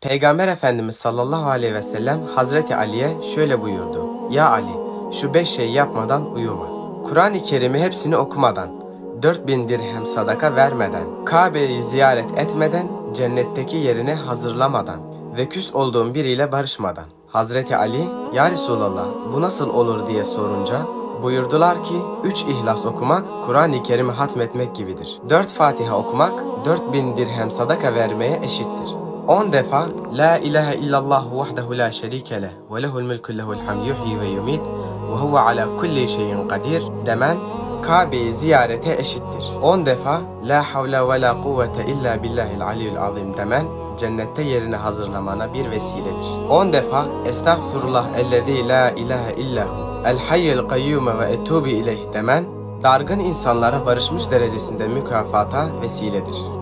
Peygamber Efendimiz sallallahu aleyhi ve sellem Hazreti Ali'ye şöyle buyurdu. Ya Ali, şu beş şeyi yapmadan uyuma. Kur'an-ı Kerim'i hepsini okumadan, 4000 dirhem sadaka vermeden, Kabe'yi ziyaret etmeden, cennetteki yerini hazırlamadan ve küs olduğun biriyle barışmadan. Hazreti Ali, Ya Resulallah bu nasıl olur diye sorunca, buyurdular ki, üç ihlas okumak, Kur'an-ı Kerim'i hatmetmek gibidir. Dört Fatiha okumak, 4000 dirhem sadaka vermeye eşittir. 10 defa La ilahe illallah vahdehu la şerike leh ve lehul mulku lehul hamd yuhyi ve yumit ve huve ala kulli şeyin kadir demen Kabe'yi ziyarete eşittir. 10 defa La havle ve la kuvvete illa billahil aliyyil azim demen cennette yerini hazırlamana bir vesiledir. 10 defa Estağfurullah ellezî la ilahe illahu el hayyul kayyume ve etubu ileyh demen dargın insanlara barışmış derecesinde mükafata vesiledir.